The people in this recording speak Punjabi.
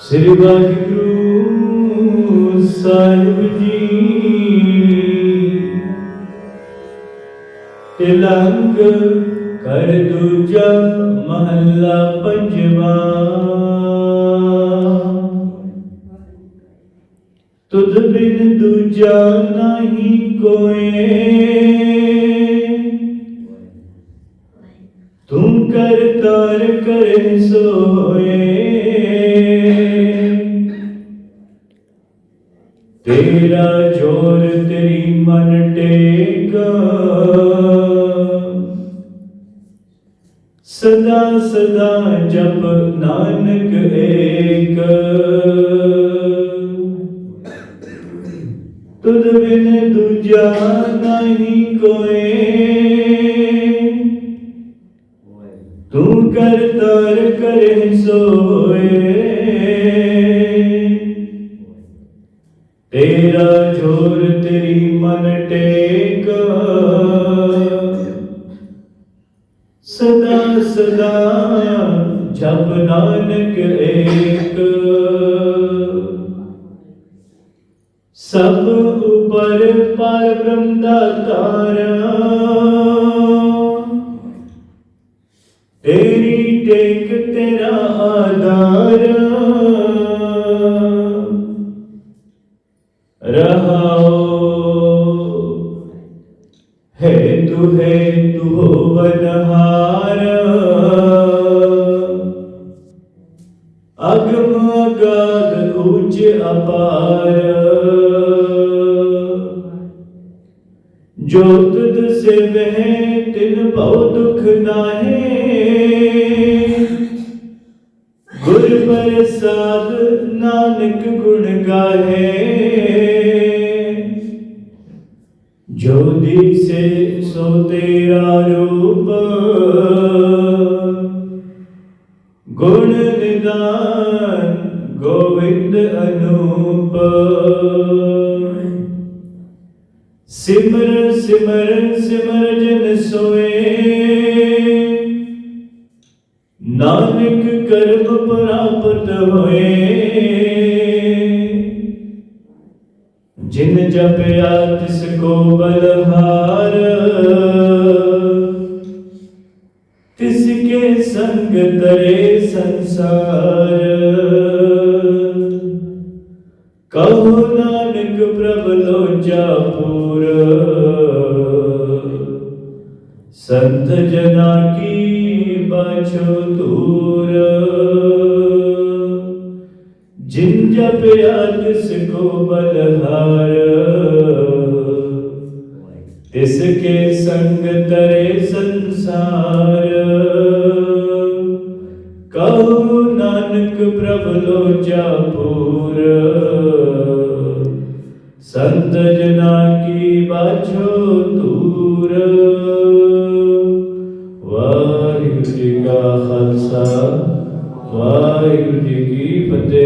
ਸ੍ਰੀ ਵਾਹਿਗੁਰੂ ਸਾਹਿਬ ਜੀ। ਤਿਲੰਗ ਕਰ ਦੂਜਾ ਮਹੱਲਾ ਪੰਜਵਾ। ਤੁਧ ਬਿਨ ਦੂਜਾ ਨਹੀਂ ਕੋਏ। ਤੂੰ ਕਰ ਤਾਰ ਕਰੇ ਸੋਏ। ਤੇਰਾ ਜੋਰ ਤੇਰੀ ਮਨ ਟੇਕ। ਸਦਾ ਸਦਾ ਜਪ ਨਾਨਕ ਏਕ। ਤੁਧ ਬਿਨ ਦੂਜਾ ਨਹੀਂ ਕੋਏ। ਤੂੰ ਕਰ ਤਾਰ ਕਰੇ ਸੋਏ। ਤੇਰਾ ਜੋਰ ਤੇਰੀ ਮਨ ਟੇਕ। ਸਦਾ ਸਦਾ ਜਪ ਨਾਨਕ ਏਕ। ਸਭ ਉਪਰ ਪਰ ਬ੍ਰਹਮ ਦਾ ਤਾਰਾ ਤੇਰੀ ਹੈ ਤੂ ਹੈ ਤੂ ਹੋਵਨਹਾਰ ਅਗਮ ਅਗਾਧ ਉੱਚ ਅਪਾਰ। ਜੋ ਤੁਧ ਸੇਵਹਿ, ਤਿਨ ਭਉ ਦੁਖ ਨਾਹੀ। ਗੁਰ ਪ੍ਰਸਾਦ ਨਾਨਕ ਗੁਣ ਗਾਹੇ ਜੋ ਦਿਸੇ ਸੋ ਤੇਰਾ ਰੂਪ। ਗੁਣ ਨਿਦਾਨ ਗੋਵਿੰਦ ਅਨੂਪ। ਸਿਮਰ ਸਿਮਰ ਸਿਮਰ ਜਨ ਸੋਏ। ਨਾਨਕ ਕਰਮ ਪ੍ਰਾਪਤ ਹੋਏ। ਜਿਨ ਜਪਿਆ ਤਿਸ ਕੋ ਬਲਹਾਰ। ਤਿਸ ਕੇ ਸੰਗ ਤਰੇ ਸੰਸਾਰ। ਕਹੋ ਨਾਨਕ ਪ੍ਰਭ ਲੋਚਾ ਪੂਰ। ਸੰਤ ਜਨਾ ਕੀ ਬਾਛੋ या प्या जिसको बलहार तिसके संग तरे संसार कहु नानक प्रभ लो जापूर संत जना की बाछो दूर ਵਾਹਿਗੁਰੂ ਜੀ ਕਾ ਖਾਲਸਾ ਵਾਹਿਗੁਰੂ ਜੀ ਕੀ ਫਤਿਹ